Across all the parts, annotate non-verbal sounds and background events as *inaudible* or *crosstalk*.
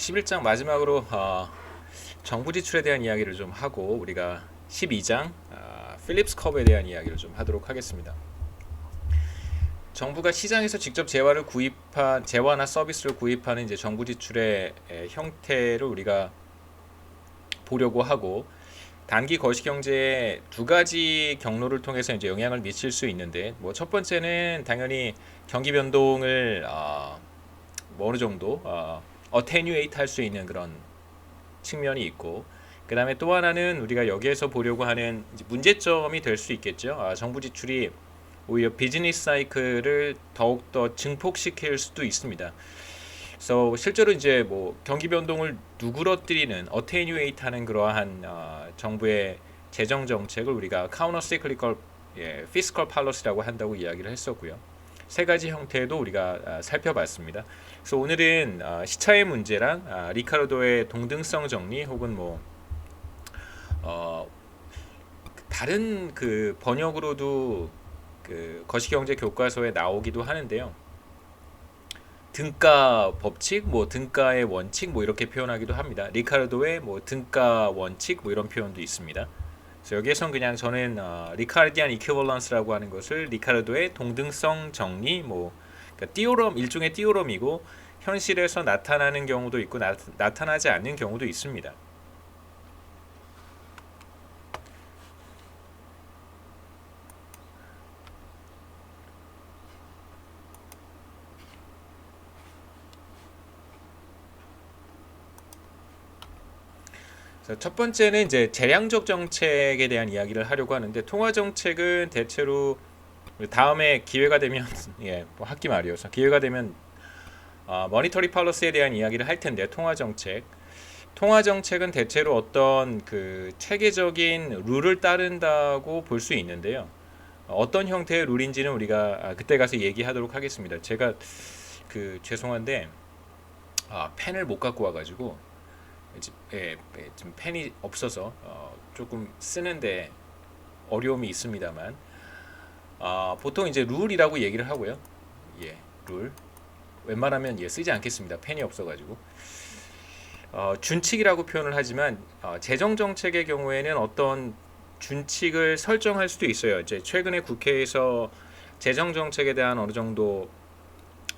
11장 마지막으로 어, 정부 지출에 대한 이야기를 좀 하고 우리가 12장 어, 필립스 컵에 대한 이야기를 좀 하도록 하겠습니다. 정부가 시장에서 직접 재화를 구입한 재화나 서비스를 구입하는 이제 정부 지출의 에, 형태를 우리가 보려고 하고 단기 거시 경제에 두 가지 경로를 통해서 이제 영향을 미칠 수 있는데 뭐 첫 번째는 당연히 경기 변동을 어, 뭐 어느 정도 어, 어테뉴에이트 할 수 있는 그런 측면이 있고 그 다음에 또 하나는 우리가 여기에서 보려고 하는 문제점이 될 수 있겠죠. 아, 정부 지출이 오히려 비즈니스 사이클을 더욱 더 증폭시킬 수도 있습니다. 그래서 실제로 이제 뭐 경기 변동을 누그러뜨리는 어테뉴에이트 하는 그러한 어, 정부의 재정 정책을 우리가 카우너 시클리컬 예, 피스컬 팔러시라고 한다고 이야기를 했었고요. 세 가지 형태도 우리가 아, 살펴봤습니다. 그래서 오늘은 아, 시차의 문제랑 아, 리카르도의 동등성 정리 혹은 뭐 어, 다른 그 번역으로도 그 거시경제 교과서에 나오기도 하는데요. 등가 법칙, 뭐 등가의 원칙, 뭐 이렇게 표현하기도 합니다. 리카르도의 뭐 등가 원칙, 뭐 이런 표현도 있습니다. 그래서 여기에선 그냥 저는 어, 리카르디안 이큐벌런스라고 하는 것을 리카르도의 동등성 정리, 뭐 그러니까 띠오럼 일종의 띠오럼이고 현실에서 나타나는 경우도 있고 나, 나타나지 않는 경우도 있습니다. 첫 번째는 이제 재량적 정책에 대한 이야기를 하려고 하는데 통화 정책은 대체로 다음에 기회가 되면 *laughs* 예, 뭐 학기 말이어서 기회가 되면 어, 머니터리 팔러스에 대한 이야기를 할 텐데 통화 정책 통화 정책은 대체로 어떤 그 체계적인 룰을 따른다고 볼 수 있는데요. 어떤 형태의 룰인지는 우리가 아, 그때 가서 얘기하도록 하겠습니다. 제가 그 죄송한데 아, 펜을 못 갖고 와가지고 지- 예, 예, 지금 펜이 없어서 어, 조금 쓰는데 어려움이 있습니다만 아, 보통 이제 룰이라고 얘기를 하고요. 예, 룰. 웬만하면 예 쓰지 않겠습니다. 펜이 없어가지고. 어, 준칙이라고 표현을 하지만 어, 재정 정책의 경우에는 어떤 준칙을 설정할 수도 있어요. 이제 최근에 국회에서 재정 정책에 대한 어느 정도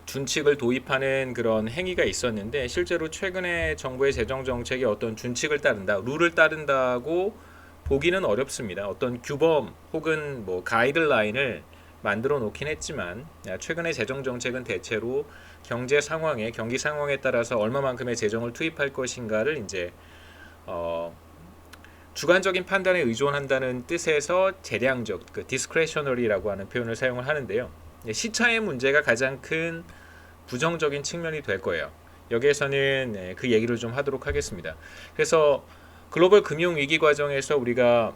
준칙을 도입하는 그런 행위가 있었는데 실제로 최근에 정부의 재정 정책이 어떤 준칙을 따른다, 룰을 따른다고 보기는 어렵습니다. 어떤 규범 혹은 뭐 가이드라인을 만들어 놓긴 했지만 최근의 재정 정책은 대체로 경제 상황에 경기 상황에 따라서 얼마만큼의 재정을 투입할 것인가를 이제 어 주관적인 판단에 의존한다는 뜻에서 재량적 그 discretionary라고 하는 표현을 사용을 하는데요. 예, 시차의 문제가 가장 큰 부정적인 측면이 될 거예요. 여기에서는 예, 그 얘기를 좀 하도록 하겠습니다. 그래서 글로벌 금융 위기 과정에서 우리가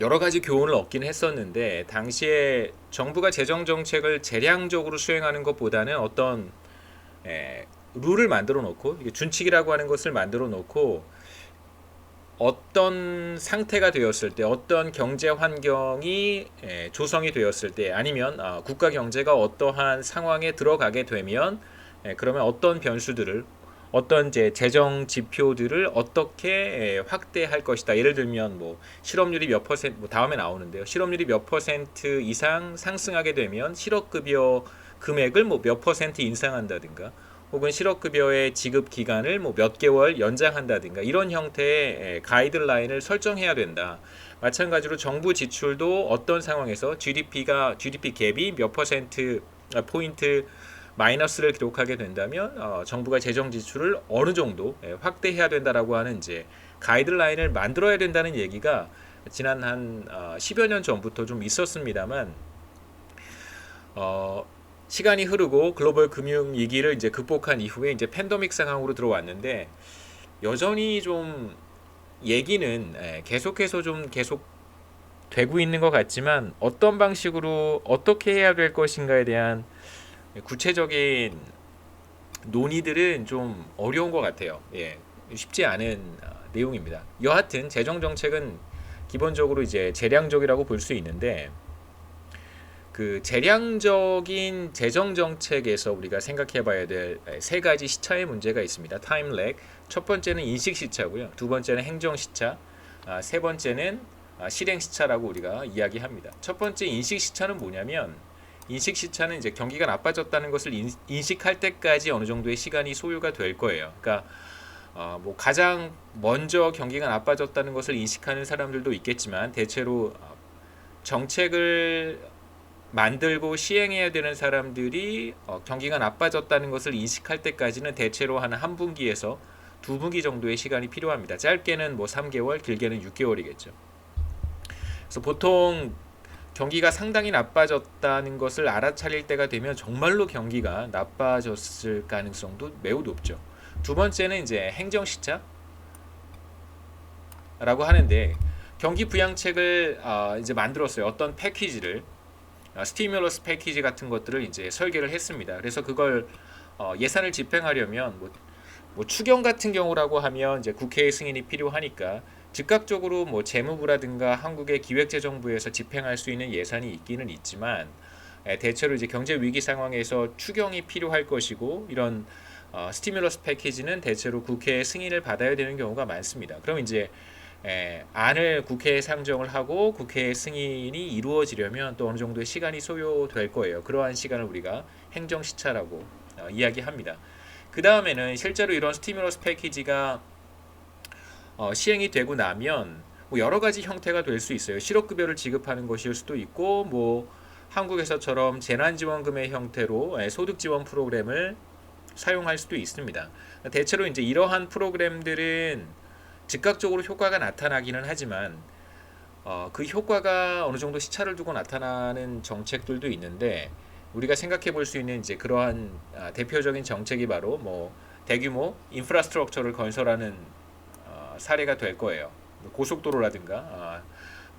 여러 가지 교훈을 얻긴 했었는데 당시에 정부가 재정 정책을 재량적으로 수행하는 것보다는 어떤 에, 룰을 만들어 놓고 준칙이라고 하는 것을 만들어 놓고 어떤 상태가 되었을 때 어떤 경제 환경이 에, 조성이 되었을 때 아니면 아, 국가 경제가 어떠한 상황에 들어가게 되면 에, 그러면 어떤 변수들을 어떤 이제 재정 지표들을 어떻게 에, 확대할 것이다. 예를 들면 뭐 실업률이 몇 퍼센트 뭐 다음에 나오는데요. 실업률이 몇 퍼센트 이상 상승하게 되면 실업급여 금액을 뭐 몇 퍼센트 인상한다든가 혹은 실업급여의 지급 기간을 뭐 몇 개월 연장한다든가 이런 형태의 에, 가이드라인을 설정해야 된다. 마찬가지로 정부 지출도 어떤 상황에서 GDP가 GDP 갭이 몇 퍼센트 아, 포인트 마이너스를 기록하게 된다면 어, 정부가 재정 지출을 어느 정도 예, 확대해야 된다라고 하는 이제 가이드라인을 만들어야 된다는 얘기가 지난 한 어, 10여 년 전부터 좀 있었습니다만 어, 시간이 흐르고 글로벌 금융 위기를 이제 극복한 이후에 이제 팬데믹 상황으로 들어왔는데 여전히 좀 얘기는 예, 계속해서 좀 계속 되고 있는 것 같지만 어떤 방식으로 어떻게 해야 될 것인가에 대한 구체적인 논의들은 좀 어려운 것 같아요. 예, 쉽지 않은 어, 내용입니다. 여하튼 재정 정책은 기본적으로 이제 재량적이라고 볼 수 있는데 그 재량적인 재정 정책에서 우리가 생각해 봐야 될 세 가지 시차의 문제가 있습니다. 타임 렉. 첫 번째는 인식 시차고요. 두 번째는 행정 시차. 아, 세 번째는 아, 실행 시차라고 우리가 이야기합니다. 첫 번째 인식 시차는 뭐냐면 인식 시차는 이제 경기가 나빠졌다는 것을 인, 인식할 때까지 어느 정도의 시간이 소요가 될 거예요. 그러니까 어, 뭐 가장 먼저 경기가 나빠졌다는 것을 인식하는 사람들도 있겠지만 대체로 어, 정책을 만들고 시행해야 되는 사람들이 어, 경기가 나빠졌다는 것을 인식할 때까지는 대체로 한 한 분기에서 두 분기 정도의 시간이 필요합니다. 짧게는 뭐 3개월, 길게는 6개월이겠죠. 그래서 보통 경기가 상당히 나빠졌다는 것을 알아차릴 때가 되면 정말로 경기가 나빠졌을 가능성도 매우 높죠. 두 번째는 이제 행정 시차라고 하는데 경기 부양책을 어, 이제 만들었어요. 어떤 패키지를 어, 스티뮬러스 패키지 같은 것들을 이제 설계를 했습니다. 그래서 그걸 어, 예산을 집행하려면 뭐, 뭐 추경 같은 경우라고 하면 이제 국회의 승인이 필요하니까 즉각적으로 뭐 재무부라든가 한국의 기획재정부에서 집행할 수 있는 예산이 있기는 있지만 에, 대체로 이제 경제 위기 상황에서 추경이 필요할 것이고 이런 어, 스티뮬러스 패키지는 대체로 국회의 승인을 받아야 되는 경우가 많습니다. 그럼 이제 에, 안을 국회에 상정을 하고 국회의 승인이 이루어지려면 또 어느 정도의 시간이 소요될 거예요. 그러한 시간을 우리가 행정 시차라고 어, 이야기합니다. 그 다음에는 실제로 이런 스티뮬러스 패키지가 어, 시행이 되고 나면 뭐 여러 가지 형태가 될 수 있어요. 실업급여를 지급하는 것일 수도 있고 뭐 한국에서처럼 재난지원금의 형태로 예, 소득지원 프로그램을 사용할 수도 있습니다. 대체로 이제 이러한 프로그램들은 즉각적으로 효과가 나타나기는 하지만 어, 그 효과가 어느 정도 시차를 두고 나타나는 정책들도 있는데 우리가 생각해 볼 수 있는 이제 그러한 아, 대표적인 정책이 바로 뭐 대규모 인프라스트럭처를 건설하는 어, 사례가 될 거예요. 뭐 고속도로라든가 아,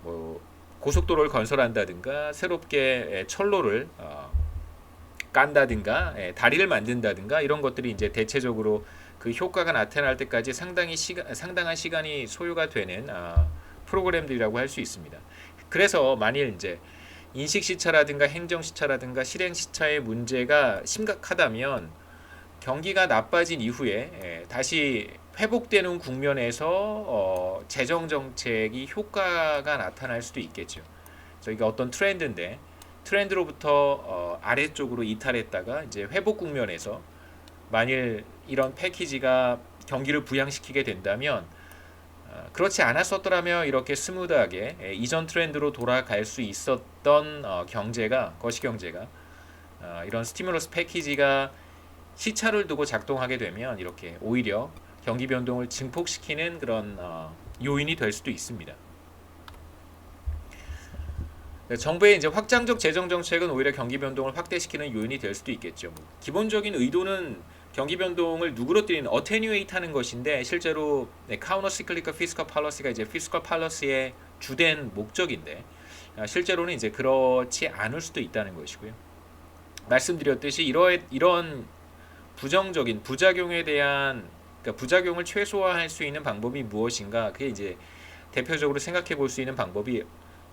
뭐 고속도로를 건설한다든가 새롭게 예, 철로를 어, 깐다든가 예, 다리를 만든다든가 이런 것들이 이제 대체적으로 그 효과가 나타날 때까지 상당히 시간 상당한 시간이 소요가 되는 아, 프로그램들이라고 할 수 있습니다. 그래서 만일 이제 인식 시차라든가 행정 시차라든가 실행 시차의 문제가 심각하다면 경기가 나빠진 이후에 예, 다시 회복되는 국면에서 어, 재정 정책이 효과가 나타날 수도 있겠죠. 저희가 어떤 트렌드인데 트렌드로부터 어, 아래쪽으로 이탈했다가 이제 회복 국면에서 만일 이런 패키지가 경기를 부양시키게 된다면 어, 그렇지 않았었더라면 이렇게 스무드하게 예, 이전 트렌드로 돌아갈 수 있었던 어, 경제가 거시 경제가 어, 이런 스티뮬러스 패키지가 시차를 두고 작동하게 되면 이렇게 오히려 경기 변동을 증폭시키는 그런 어, 요인이 될 수도 있습니다. 네, 정부의 이제 확장적 재정 정책은 오히려 경기 변동을 확대시키는 요인이 될 수도 있겠죠. 뭐 기본적인 의도는 경기 변동을 누그러뜨리는 어테뉴에이트 하는 것인데 실제로 네, 카우너 시클리컬 피스컬 팔러시가 이제 피스컬 팔러시의 주된 목적인데 아, 실제로는 이제 그렇지 않을 수도 있다는 것이고요. 말씀드렸듯이 이러 이런 부정적인 부작용에 대한 그러니까 부작용을 최소화할 수 있는 방법이 무엇인가? 그게 이제 대표적으로 생각해 볼 수 있는 방법이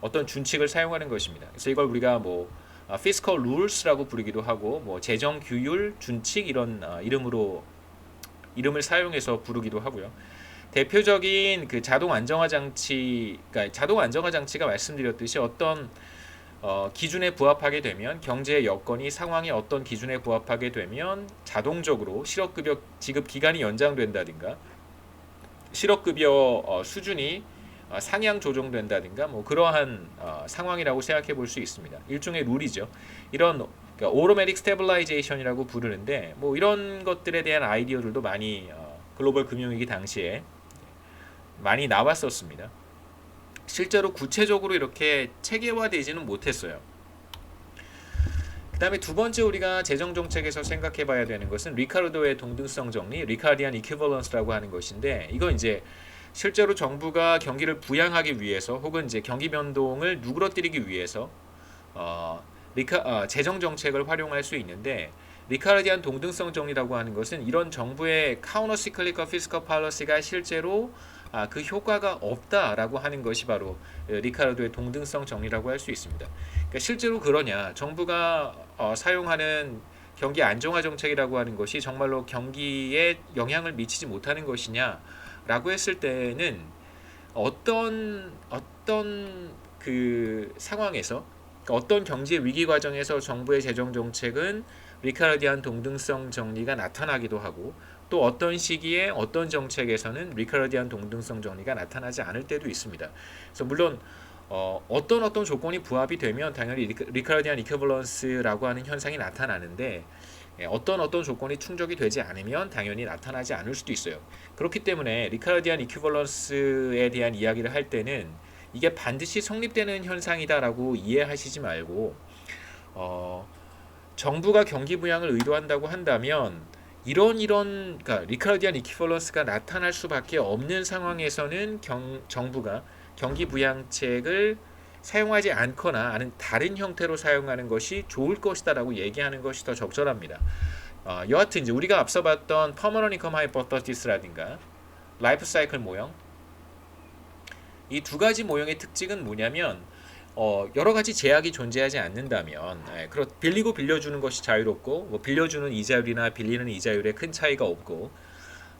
어떤 준칙을 사용하는 것입니다. 그래서 이걸 우리가 뭐 아, fiscal rules라고 부르기도 하고 뭐 재정 규율, 준칙 이런 아, 이름으로 이름을 사용해서 부르기도 하고요. 대표적인 그 자동 안정화 장치, 그러니까 자동 안정화 장치가 말씀드렸듯이 어떤 어, 기준에 부합하게 되면 경제 여건이 상황이 어떤 기준에 부합하게 되면 자동적으로 실업급여 지급 기간이 연장된다든가 실업급여 어, 수준이 어, 상향 조정된다든가 뭐 그러한 어, 상황이라고 생각해 볼 수 있습니다. 일종의 룰이죠. 이런 그러니까 오토매틱 스테블라이제이션이라고 부르는데 뭐 이런 것들에 대한 아이디어들도 많이 어, 글로벌 금융위기 당시에 많이 나왔었습니다. 실제로 구체적으로 이렇게 체계화되지는 못했어요. 그 다음에 두 번째 우리가 재정 정책에서 생각해 봐야 되는 것은 리카르도의 동등성 정리, 리카르디안 이퀴벌런스라고 하는 것인데 이거 이제 실제로 정부가 경기를 부양하기 위해서 혹은 이제 경기 변동을 누그러뜨리기 위해서 어, 리카, 어, 재정 정책을 활용할 수 있는데 리카르디안 동등성 정리라고 하는 것은 이런 정부의 카우너 시클리컬 피스컬 팔러시가 실제로 아, 그 효과가 없다라고 하는 것이 바로 에, 리카르도의 동등성 정리라고 할 수 있습니다. 그러니까 실제로 그러냐? 정부가 어, 사용하는 경기 안정화 정책이라고 하는 것이 정말로 경기에 영향을 미치지 못하는 것이냐 라고 했을 때는 어떤 어떤 그 상황에서 그러니까 어떤 경제 위기 과정에서 정부의 재정 정책은 리카르디안 동등성 정리가 나타나기도 하고 또 어떤 시기에 어떤 정책에서는 리카르디안 동등성 정리가 나타나지 않을 때도 있습니다. 그래서 물론 어, 어떤 어떤 조건이 부합이 되면 당연히 리카- 리카르디안 이큐벌런스라고 하는 현상이 나타나는데 예, 어떤 어떤 조건이 충족이 되지 않으면 당연히 나타나지 않을 수도 있어요. 그렇기 때문에 리카르디안 이큐벌런스에 대한 이야기를 할 때는 이게 반드시 성립되는 현상이다라고 이해하시지 말고 어, 정부가 경기 부양을 의도한다고 한다면 이런 이런 그러니까 리카르디안 이퀴벌런스가 나타날 수밖에 없는 상황에서는 경, 정부가 경기 부양책을 사용하지 않거나 아는 다른 형태로 사용하는 것이 좋을 것이다라고 얘기하는 것이 더 적절합니다. 어, 여하튼 이제 우리가 앞서 봤던 퍼머넌 인컴 하이퍼터티스라든가 라이프 사이클 모형 이 두 가지 모형의 특징은 뭐냐면 어, 여러 가지 제약이 존재하지 않는다면 예, 그렇 빌리고 빌려주는 것이 자유롭고 뭐 빌려주는 이자율이나 빌리는 이자율에 큰 차이가 없고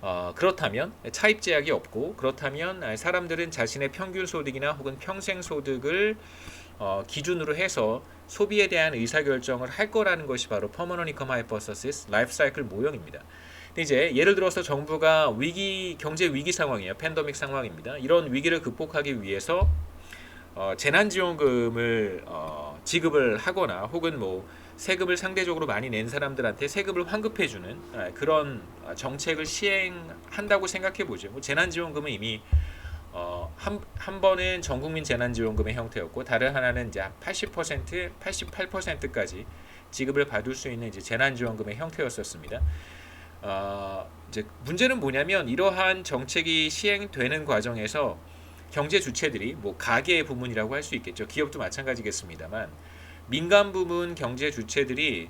어, 그렇다면 차입 제약이 없고 그렇다면 아, 사람들은 자신의 평균 소득이나 혹은 평생 소득을 어, 기준으로 해서 소비에 대한 의사 결정을 할 거라는 것이 바로 퍼머넌 인컴 하이퍼서시스 라이프 사이클 모형입니다. 이제 예를 들어서 정부가 위기 경제 위기 상황이에요. 팬데믹 상황입니다. 이런 위기를 극복하기 위해서 어, 재난지원금을 어, 지급을 하거나 혹은 뭐 세금을 상대적으로 많이 낸 사람들한테 세금을 환급해주는 아, 그런 아, 정책을 시행한다고 생각해 보죠. 뭐 재난지원금은 이미 어, 한, 한 번은 전국민 재난지원금의 형태였고 다른 하나는 이제 80% 88%까지 지급을 받을 수 있는 이제 재난지원금의 형태였었습니다. 어, 이제 문제는 뭐냐면 이러한 정책이 시행되는 과정에서 경제 주체들이 뭐 가계 부문이라고 할 수 있겠죠. 기업도 마찬가지겠습니다만 민간 부문 경제 주체들이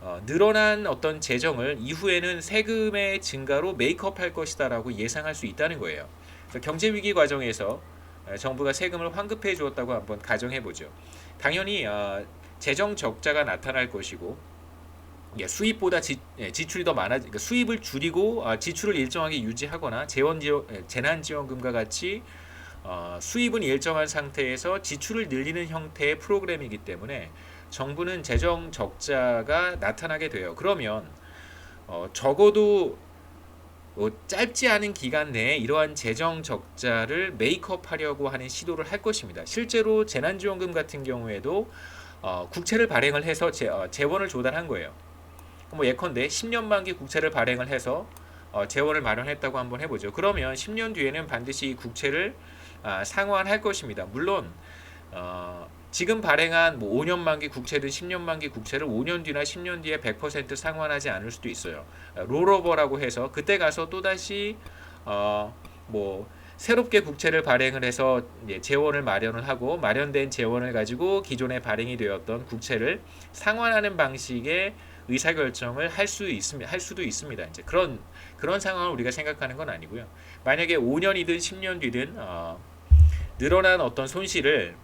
어, 늘어난 어떤 재정을 이후에는 세금의 증가로 메이크업할 것이다라고 예상할 수 있다는 거예요. 경제 위기 과정에서 어, 정부가 세금을 환급해 주었다고 한번 가정해 보죠. 당연히 어, 재정 적자가 나타날 것이고 예, 수입보다 지, 예, 지출이 더 많아 그러니까 수입을 줄이고 아, 지출을 일정하게 유지하거나 재원 지원, 예, 재난 지원금과 같이 어, 수입은 일정한 상태에서 지출을 늘리는 형태의 프로그램이기 때문에 정부는 재정 적자가 나타나게 돼요. 그러면 어, 적어도 뭐 짧지 않은 기간 내에 이러한 재정 적자를 메이크업하려고 하는 시도를 할 것입니다. 실제로 재난지원금 같은 경우에도 어, 국채를 발행을 해서 재, 어, 재원을 조달한 거예요. 뭐 예컨대 10년 만기 국채를 발행을 해서 어, 재원을 마련했다고 한번 해보죠. 그러면 10년 뒤에는 반드시 이 국채를 아, 상환할 것입니다. 물론 어, 지금 발행한 뭐 5년 만기 국채든 10년 만기 국채를 5년 뒤나 10년 뒤에 100% 상환하지 않을 수도 있어요. 아, 롤오버라고 해서 그때 가서 또 다시 어, 뭐 새롭게 국채를 발행을 해서 재원을 마련을 하고 마련된 재원을 가지고 기존에 발행이 되었던 국채를 상환하는 방식의 의사 결정을 할 수 있습니다. 할 수도 있습니다. 이제 그런 그런 상황을 우리가 생각하는 건 아니고요. 만약에 5년이든 10년 뒤든 어, 늘어난 어떤 손실을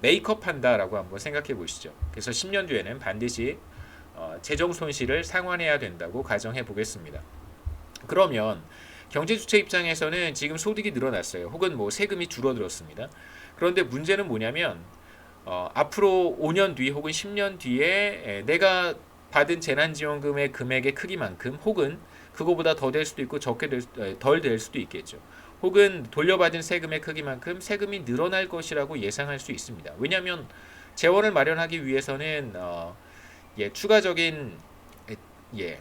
메이크업한다라고 한번 생각해 보시죠. 그래서 10년 뒤에는 반드시 어, 재정 손실을 상환해야 된다고 가정해 보겠습니다. 그러면 경제 주체 입장에서는 지금 소득이 늘어났어요. 혹은 뭐 세금이 줄어들었습니다. 그런데 문제는 뭐냐면 어, 앞으로 5년 뒤 혹은 10년 뒤에 에, 내가 받은 재난지원금의 금액의 크기만큼 혹은 그거보다 더 될 수도 있고 적게 덜될 수도 있겠죠. 혹은 돌려받은 세금의 크기만큼 세금이 늘어날 것이라고 예상할 수 있습니다. 왜냐하면 재원을 마련하기 위해서는 어, 예, 추가적인 예,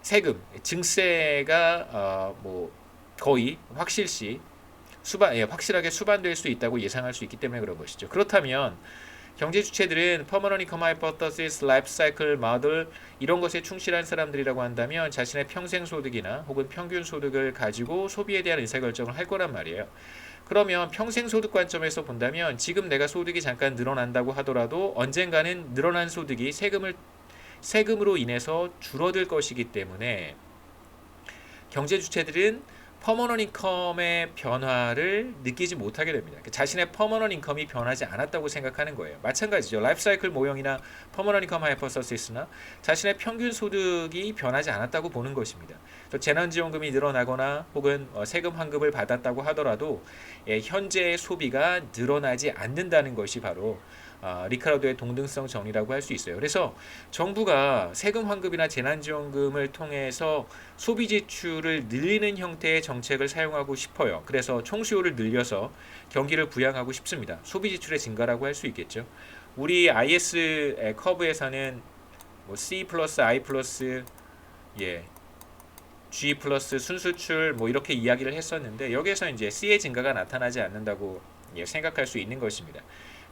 세금 증세가 어, 뭐 거의 확실시 수반 예, 확실하게 수반될 수 있다고 예상할 수 있기 때문에 그런 것이죠. 그렇다면 경제 주체들은 라이프 사이클 모델 이런 것에 충실한 사람들이라고 한다면 자신의 평생 소득이나 혹은 평균 소득을 가지고 소비에 대한 의사 결정을 할 거란 말이에요. 그러면 평생 소득 관점에서 본다면 지금 내가 소득이 잠깐 늘어난다고 하더라도 언젠가는 늘어난 소득이 세금을 세금으로 인해서 줄어들 것이기 때문에 경제 주체들은 퍼머넌 인컴의 변화를 느끼지 못하게 됩니다. 그 자신의 퍼머넌 인컴이 변하지 않았다고 생각하는 거예요. 마찬가지죠. 라이프 사이클 모형이나 퍼머넌 인컴 하이퍼서시스나 자신의 평균 소득이 변하지 않았다고 보는 것입니다. 또 재난지원금이 늘어나거나 혹은 어, 세금 환급을 받았다고 하더라도 예, 현재의 소비가 늘어나지 않는다는 것이 바로 아, 리카르도의 동등성 정리라고 할 수 있어요. 그래서 정부가 세금 환급이나 재난지원금을 통해서 소비 지출을 늘리는 형태의 정책을 사용하고 싶어요. 그래서 총수요를 늘려서 경기를 부양하고 싶습니다. 소비 지출의 증가라고 할 수 있겠죠. 우리 IS 커브에서는 뭐 C 플러스 I 플러스 예 G 플러스 순수출 뭐 이렇게 이야기를 했었는데 여기에서 이제 C의 증가가 나타나지 않는다고 예, 생각할 수 있는 것입니다.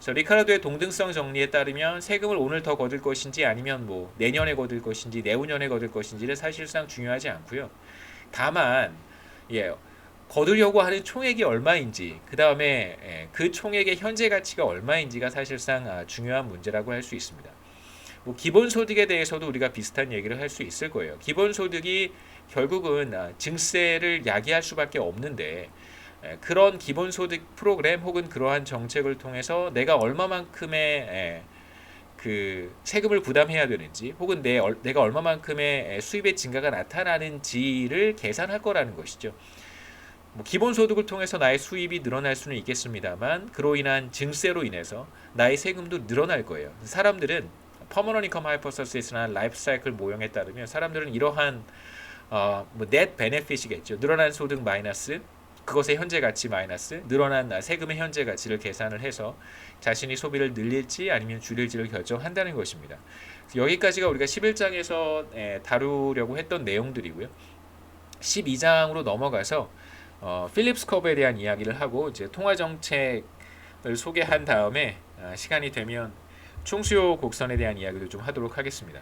그래서 리카르도의 동등성 정리에 따르면 세금을 오늘 더 거둘 것인지 아니면 뭐 내년에 거둘 것인지 내후년에 거둘 것인지는 사실상 중요하지 않고요. 다만 예 거두려고 하는 총액이 얼마인지 그 다음에 예, 그 총액의 현재 가치가 얼마인지가 사실상 아, 중요한 문제라고 할 수 있습니다. 뭐 기본소득에 대해서도 우리가 비슷한 얘기를 할 수 있을 거예요. 기본소득이 결국은 아, 증세를 야기할 수밖에 없는데 에, 그런 기본소득 프로그램 혹은 그러한 정책을 통해서 내가 얼마만큼의 에, 그 세금을 부담해야 되는지 혹은 내 얼- 내가 얼마만큼의 에, 수입의 증가가 나타나는지를 계산할 거라는 것이죠. 뭐 기본소득을 통해서 나의 수입이 늘어날 수는 있겠습니다만 그로 인한 증세로 인해서 나의 세금도 늘어날 거예요. 사람들은 퍼머넌 인컴 하이퍼서시스나 라이프 사이클 모형에 따르면 사람들은 이러한 어뭐 넷 베네핏이겠죠. 늘어난 소득 마이너스 그것의 현재 가치 마이너스 늘어난 세금의 현재 가치를 계산을 해서 자신이 소비를 늘릴지 아니면 줄일지를 결정한다는 것입니다. 여기까지가 우리가 11장에서 다루려고 했던 내용들이고요. 12장으로 넘어가서 어, 필립스 컵에 대한 이야기를 하고 이제 통화 정책을 소개한 다음에 아, 시간이 되면 총수요 곡선에 대한 이야기를 좀 하도록 하겠습니다.